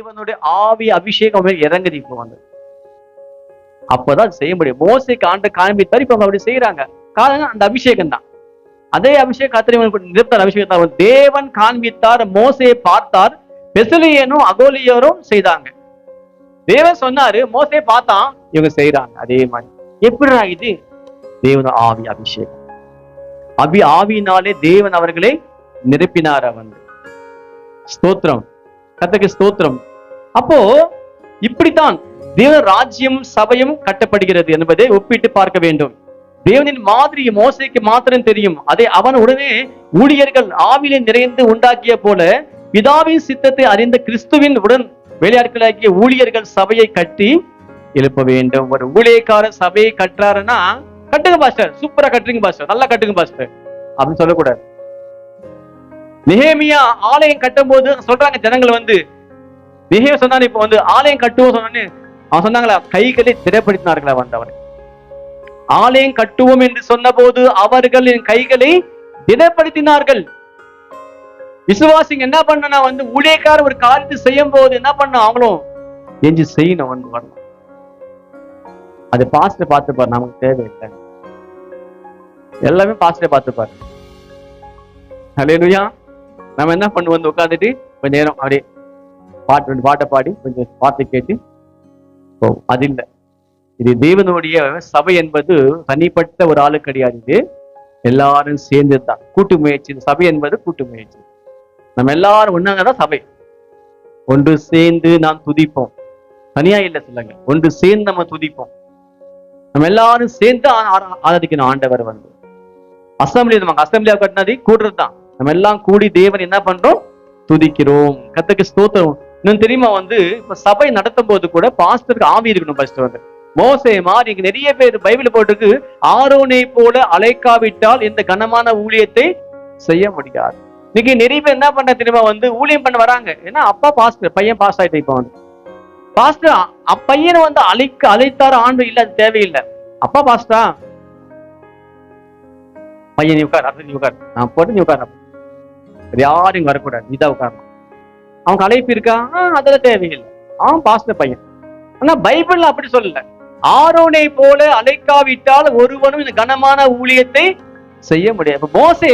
தேவனுடைய ஆவி அபிஷேகம் இறங்குது இப்போ வந்து. அப்பதான் செய்ய முடியும். மோசைக்கு ஆண்டு காண்பித்தார் இப்ப அவங்க அப்படி செய்யறாங்க காரணம் அந்த அபிஷேகம் தான் அதே அபிஷேகம் கத்திரி நிறுத்தார் அபிஷேகத்தார் தேவன் காண்பித்தார் மோசையை பார்த்தார் பெசிலியனும் அகோலியரும் செய்தாங்க. தேவன் சொன்னாரு மோசையை பார்த்தான் இவங்க செய்யறாங்க அதே மாதிரி. எப்படி இது? தேவன ஆவி அபிஷேகம். அபி ஆவியினாலே தேவன் அவர்களை நிரப்பினார் அவன். ஸ்தோத்திரம். கத்தக்கு ஸ்தோத்திரம். அப்போ இப்படித்தான் தேவ ராஜ்யம் சபையும் கட்டப்படுகிறது என்பதை ஒப்பிட்டு பார்க்க வேண்டும். தேவனின் மாதிரி மோசைக்கு மாத்திரம் தெரியும். அதை அவன் உடனே ஊழியர்கள் ஆவிலே நிறைந்து உண்டாக்கிய போல பிதாவின் சித்தத்தை அறிந்த கிறிஸ்துவின் உடன் வேலையாட்களாகிய ஊழியர்கள் சபையை கட்டி எழுப்ப வேண்டும். ஒரு ஊழியக்கார சபையை கட்டுறாருன்னா கட்டுங்க பாஸ்டர் சூப்பரா கட்டுறீங்க பாஸ்டர் நல்லா கட்டுங்க பாஸ்டர் அப்படின்னு சொல்லக்கூடாது. நிகேமியா ஆலயம் கட்டும் போது சொல்றாங்க ஜனங்கள் வந்து நிஹே சொன்னாரு இப்ப வந்து ஆலயம் கட்டுவோம் சொன்னோன்னு அவன் சொன்னாங்களா கைகளை திடப்படுத்தினார்களா வந்தவர் ஆலயம் கட்டுவோம் என்று சொன்னபோது அவர்கள் என் கைகளை திடப்படுத்தினார்கள். விசுவாசிங்க என்ன பண்ணனா வந்து ஊழியக்கார ஒரு காரியத்தை செய்யும் போது என்ன பண்ண அவங்களும் எஞ்சி செய்யணும் வந்து வரணும். அது பாஸ்டர் பார்த்துப்பாரு நமக்கு தேவையில்லை. எல்லாமே பாஸ்டர் பார்த்துப்பாரு. ஹalleluya நம்ம என்ன பண்ணுவோம் உட்காந்துட்டு கொஞ்ச நேரம் அப்படியே பாட்டு ரெண்டு பாட்டை பாடி கொஞ்சம் பாட்டை கேட்டு போவோம். அது இல்லை. இது தேவனுடைய சபை என்பது தனிப்பட்ட ஒரு ஆளு கிடையாது. இது எல்லாரும் சேர்ந்து தான் கூட்டு முயற்சி. சபை என்பது கூட்டு முயற்சி. நம்ம எல்லாரும் ஒண்ணாங்க தான் சபை. ஒன்று சேர்ந்து நாம் துதிப்போம். தனியா இல்லை சொல்லுங்க. ஒன்று சேர்ந்து நம்ம துதிப்போம். நம்ம எல்லாரும் சேர்ந்து ஆராதிக்கணும். ஆண்டவர் வந்து. அசம்பிளி நமக்கு அசம்பிளியா கட்டினது கூடுறது தான் நம்ம எல்லாம் கூடி தேவன் என்ன பண்றோம்? துதிக்கிறோம். கத்துக்கு ஸ்தோத்திரம். இன்னும் தெரியுமா வந்து இப்ப சபை நடத்தும் போது கூட பாஸ்டருக்கு ஆவி இருக்கணும் ஃபர்ஸ்ட் வந்து. மோசே மாதிரி இங்க நிறைய பேர் பைபிள் போட்டுக்கு ஆரோனை போல அழைக்காவிட்டால் இந்த கனமான ஊழியத்தை செய்ய முடியாது. இன்னைக்கு நிறைய பேர் என்ன பண்ண தெரியுமா வந்து ஊழியம் பண்ண வராங்க. ஏன்னா அப்பா பாஸ்டர் பையன் பாஸ் ஆயிட்டு இப்போ வந்து. பாஸ்டர் அ- பையனை வந்து அழைக்க அழைத்தார ஆண்டு இல்ல அது தேவையில்லை. அப்பா பாஸ்டா பையன் நீ உட்கார் அடுத்து நீ உட்கார். நான் போட்டு நீ உட்கார். யாரும் வரக்கூடாது. நீதான் உட்காரணும். அவங்க அழைப்பு இருக்கா? அதெல்லாம் தேவையில்லை. அவன் பாஸ்டர் பையன். ஆனா பைபிள் அப்படி சொல்லல. ஆரோனை போல அழைக்காவிட்டால் ஒருவனும் இந்த கனமான ஊழியத்தை செய்ய முடியாது. இப்ப மோசே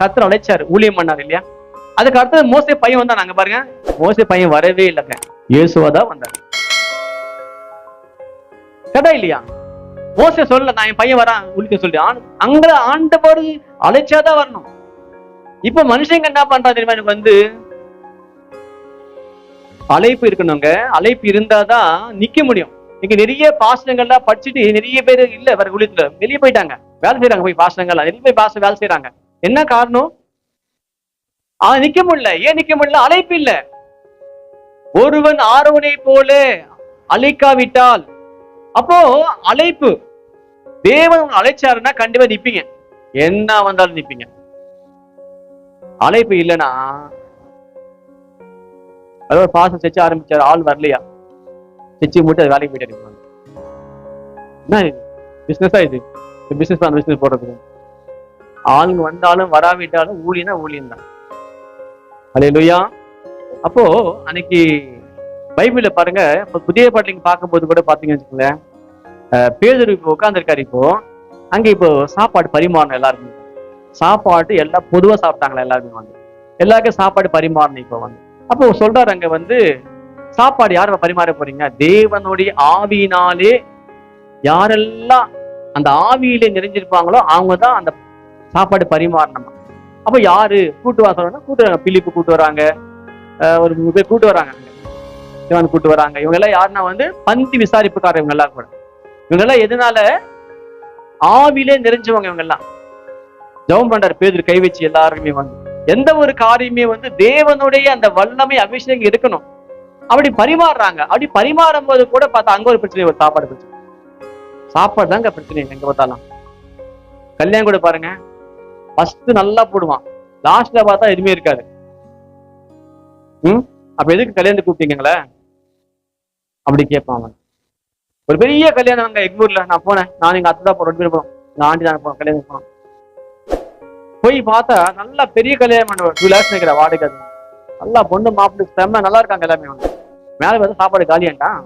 கத்திர அழைச்சாரு ஊழியம் பண்ணார் இல்லையா? அதுக்கு அடுத்தது மோசே பையன் வந்தா நாங்க பாருங்க. மோசே பையன் வரவே இல்லைங்க. இயேசுவா தான் வந்தார். கதை இல்லையா? மோசே சொல்லல நான் என் பையன் வரான் உளிக்க சொல்லி ஆண் அங்க ஆண்டவர் அழைச்சாதான் வரணும். இப்ப மனுஷங்க என்ன பண்றான் தெரியுமா? எனக்கு வந்து அழைப்பு இருக்கணுங்க. அழைப்பு இருந்தாதான் நிக்க முடியும். நீங்க நிறைய பாசனங்கள்லாம் படிச்சுட்டு நிறைய பேர் இல்ல வேற குளித்துல வெளியே போயிட்டாங்க. வேலை செய்யறாங்க போய் பாசனங்கள்லாம். நிறைய போய் பாச வேலை செய்யறாங்க என்ன காரணம்? ஆஹ் நிக்க முடியல. ஏன் நிக்க முடியல? அழைப்பு இல்ல. ஒருவன் ஆரோனை போல அழைக்காவிட்டால் அப்போ அழைப்பு. தேவன் அழைச்சாருன்னா கண்டிப்பா நிப்பீங்க. என்ன வந்தாலும் நிப்பீங்க. அழைப்பு இல்லைன்னா அதாவது பாசம் செச்சு ஆரம்பிச்சாரு. ஆள் வரலையா? செச்சு மட்டும் அது வேலைக்கு போயிட்டு இருக்காங்க என்ன இது? இது? பிசினஸ் தான் பிசினஸ் போடுறதுக்கு ஆளுங்க வந்தாலும் வராவிட்டாலும் ஊழியனா ஊழியன் தான். அலையலுயா அப்போ அன்னைக்கு பைபிள்ல பாருங்க இப்போ புதிய பாட்டிலிங்க பார்க்கும்போது கூட பாத்தீங்கன்னு வச்சுக்கோங்களேன். பேதர் இப்போ உட்காந்துருக்காரு இப்போ. அங்கே இப்போ சாப்பாடு பரிமாறணும் எல்லாருமே சாப்பாடு எல்லாம் பொதுவா சாப்பிட்டாங்களா எல்லாருமே வந்து? எல்லாருக்கும் சாப்பாடு பரிமாறணும் இப்போ வந்து. அப்போ சொல்றாரு அங்க வந்து சாப்பாடு யார் பரிமாற போறீங்க? தேவனுடைய ஆவியினாலே யாரெல்லாம் அந்த ஆவியிலே நிறைஞ்சிருப்பாங்களோ அவங்க தான் அந்த சாப்பாடு பரிமாறணுமா. அப்ப யாரு? கூட்டு வா சொல்றாங்க கூட்டு வராங்க. பிலிப்பு கூட்டு வராங்க. அஹ் ஒரு பேர் கூட்டு வராங்க. இவன் கூட்டு வராங்க. இவங்க எல்லாம் யாருன்னா வந்து பந்தி விசாரிப்புக்காரர் இவங்க எல்லாம் கூட. இவங்க எல்லாம் எதனால? ஆவிலே நிறைஞ்சவங்க இவங்க எல்லாம் ஜெபம் பண்றாரு. பேதர் கை வச்சு எல்லாருமே வந்து. எந்த ஒரு காரியமே வந்து தேவனுடைய அந்த வல்லமை அபிஷேகம் இருக்கணும் அப்படி பரிமாறுறாங்க. அப்படி பரிமாறும் போது கூட பார்த்தா அங்க ஒரு பிரச்சனை ஒரு சாப்பாடு பிரச்சனை. சாப்பாடு தாங்க பிரச்சனை எங்க பார்த்தாலும். கல்யாணம் கூட பாருங்க. ஃபர்ஸ்ட் நல்லா போடுவான். லாஸ்ட்ல பார்த்தா எதுவுமே இருக்காது. ம்? அப்ப எதுக்கு கல்யாணத்துக்கு கூப்பிட்டீங்களே அப்படி கேட்பான் அவன். ஒரு பெரிய கல்யாணம் அங்க எக்மூர்ல நான் போனேன். நான் எங்க அத்தை தான் போறோம். ரெண்டு பேரும் போனோம் எங்க ஆண்டி தான் போனோம் கல்யாணம் போனோம் போய் பார்த்தா நல்லா பெரிய கல்யாணம் பண்ணுவோம் டூ லேக்ஸ் நிற்கிற வாடகை அது. நல்லா பொண்ணு மாப்பிள்ளை செம்ம நல்லா இருக்காங்க எல்லாமே வந்து. மேலே வந்து சாப்பாடு காலியாண்டான்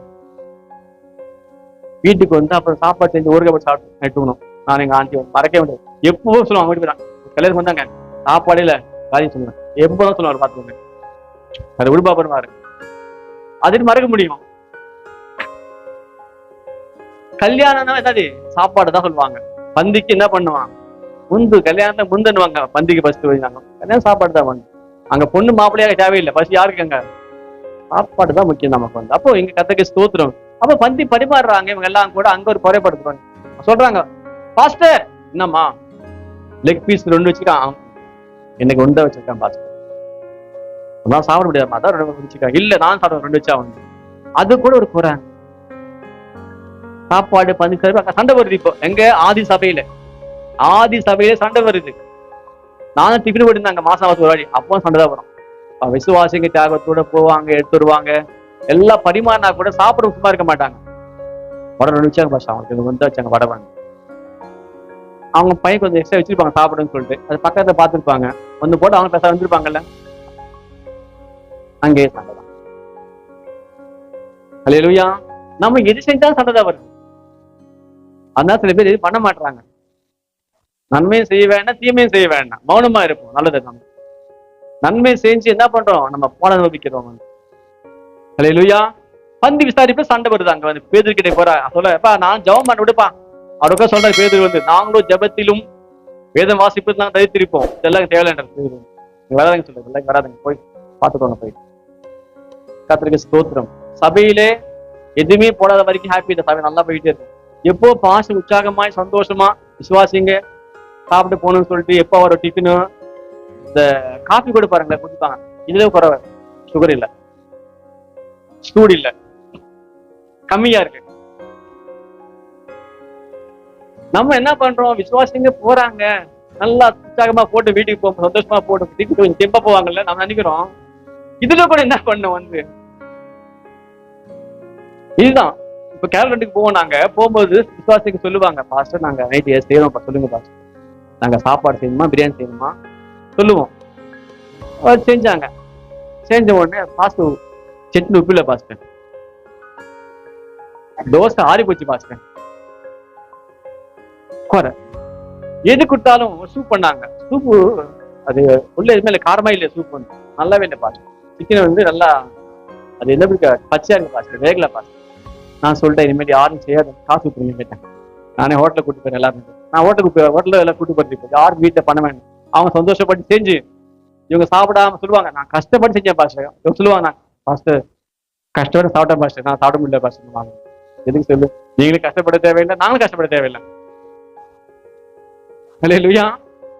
வீட்டுக்கு வந்து அப்புறம் சாப்பாடு செஞ்சு ஊறுகாய் போட்டு சாப்பிட்டு நட்டுக்கணும் நான் எங்கள் ஆண்டி மறக்கவே முடியாது. எப்பவும் சொல்லுவாங்க வீட்டு போயிடான் கல்யாணம் வந்தாங்க. சாப்பாடே இல்லை காலி சொல்லுவேன் எப்போதான் சொல்லுவாரு பார்த்துக்கோங்க. அது விடுபா பண்ணுவாரு அதுன்னு மறக்க முடியும். கல்யாணம்னா என்னது? சாப்பாடு தான் சொல்லுவாங்க. பந்திக்கு என்ன பண்ணுவான்? முந்து கல்யாணத்தை முந்தன்னுவாங்க. பந்திக்கு ஃபர்ஸ்ட் வந்தாங்க கல்யாணம் சாப்பாடு தான் வந்து அங்க பொண்ணு மாப்பிள்ளையாக தேவையில்லை. ஃபர்ஸ்ட் யாருக்கு அங்க? சாப்பாடு தான் முக்கியம் நமக்கு வந்து. அப்போ இங்க கத்தக்கு ஸ்தோத்திரம். அப்போ பந்தி பரிமாறுறாங்க. இவங்க எல்லாம் கூட அங்க ஒரு குறைப்படுத்துறாங்க. சொல்றாங்க பாஸ்டர் என்னம்மா? லெக் பீஸ் ரெண்டு வச்சுக்கான் எனக்கு ஒன்றை வச்சிருக்கான் பாஸ்டர் நான் சாப்பிட முடியாதுமா தான் ரெண்டு வச்சுக்கான் இல்ல நான் சாப்பிட ரெண்டு வச்சா வந்து அது கூட ஒரு குறை. சாப்பாடு பந்தி சண்டை வருது இப்போ. எங்க? ஆதி சபையில. ஆதி சபையிலே சண்டை வருது. நானும் டிஃபின் போயிருந்தாங்க மாசம் மாசம் ஒரு வாடி அப்போ சண்டை தான் வரும். விசுவாசிங்க தியாகத்தோட போவாங்க எடுத்து வருவாங்க எல்லாம் பரிமாறினா கூட சாப்பிட சும்மா இருக்க மாட்டாங்க. வடை நினைச்சாங்க பாஷா அவங்களுக்கு வந்து வச்சாங்க வடை வாங்க. அவங்க பையன் கொஞ்சம் எக்ஸ்ட்ரா வச்சிருப்பாங்க சாப்பிடுன்னு சொல்லிட்டு. அது பக்கத்துல பார்த்துருப்பாங்க. வந்து போட்டு அவங்க பேச வந்துருப்பாங்கல்ல அங்கேயே சண்டை தான். அல்லேலூயா நம்ம எது செஞ்சாலும் சண்டை தான் வருது. அதனால சில பேர் பண்ண மாட்டாங்க நன்மையும் செய்ய வேண்டாம் தீமையும் செய்ய வேண்டாம். மௌனமா இருப்போம். நல்லது நம்ம நன்மை செஞ்சு என்ன பண்றோம்? நம்ம போன அனுபவிக்கிறோம் லூயா பந்தி விசாரிப்பு சண்டை வருது அங்க வந்து. பேதர்கிட்ட போறா. சொல்ல எப்பா நான் ஜெபம் பண்ண விடுப்பா. அவருக்கா சொல்ற பேதர் வந்து நாங்களும் ஜெபத்திலும் வேதம் வாசிப்பு தான் தவிர்த்திருப்போம் இதெல்லாம் தேவையான நீங்க வராதுங்க சொல்றது எல்லாம் வராதுங்க. போய் பார்த்துக்கோங்க போய். கத்திரிக்க ஸ்தோத்திரம். சபையிலே எதுவுமே போடாத வரைக்கும் ஹாப்பி இந்த சபை நல்லா போயிட்டே இருக்கும் எப்போ பாசம் உற்சாகமாய் சந்தோஷமா விசுவாசிங்க. சாப்பிட்டு போகணும்னு சொல்லிட்டு எப்போ வர டிஃபினு இந்த காஃபி கூட பாருங்களேன் குடிப்பாங்க இதுல குறைவ. சுகர் இல்ல. சூடு இல்லை. கம்மியா இருக்கு. நம்ம என்ன பண்றோம்? விசுவாசிங்க போறாங்க. நல்லா உற்சாகமா போட்டு வீட்டுக்கு போகும் சந்தோஷமா போட்டு வீட்டுக்கு கொஞ்சம் தெம்ப போவாங்கல்ல நம்ம நினைக்கிறோம். இதுல கூட என்ன பண்ணோம் வந்து? இதுதான். இப்ப கேரளண்டுக்கு போவோம் நாங்க. போகும்போது விசுவாசிக்கு சொல்லுவாங்க பாஸ்டர் நாங்க நைட் செய்யறோம் சொல்லுங்க பாஸ்டர் நாங்க சாப்பாடு செய்யணுமா பிரியாணி செய்யணுமா? சொல்லுவோம். செஞ்சாங்க. செஞ்ச உடனே பாஸ்ட் சட்னி உப்பு இல்லை தோசை ஆறி போச்சு பாஸ்டர் குறை. எது கொடுத்தாலும் சூப் பண்ணாங்க. சூப்பு அது உள்ள எதுவுமே இல்லை காரமா இல்லை சூப் வந்து. நல்லாவே இல்லை பாஸ்டர் சிக்கன் வந்து நல்லா அது என்ன பிடிக்க பச்சையா இருக்கு பாஸ்டர் வேகல பாஸ்டர் நான் சொல்லிட்டேன் இனிமேல் யாரும் செய்யாத காசு கொடுங்க கேட்டேன். நானே ஹோட்டலில் கூட்டிட்டு போறேன் எல்லாருமே. நான் ஹோட்டலுக்கு ஹோட்டலில் எல்லாம் கூட்டு போறேன் யாரும் வீட்டில் பண்ண வேண்டாம். அவங்க சந்தோஷப்பட்டு செஞ்சு இவங்க சாப்பிடாம சொல்லுவாங்க. நான் கஷ்டப்பட்டு செஞ்சேன் பாஸ்டர். இவங்க சொல்லுவாங்க நான் பாஸ்டர் கஷ்டப்பட்டு சாப்பிட்டேன் பாஸ்டர். நான் சாப்பிட முடியல பாஸ்டர். வாங்க. எதுக்கு சொல்லு? நீங்களும் கஷ்டப்பட தேவையில்லை நாங்களும் கஷ்டப்பட தேவையில்லை. அல்லேலூயா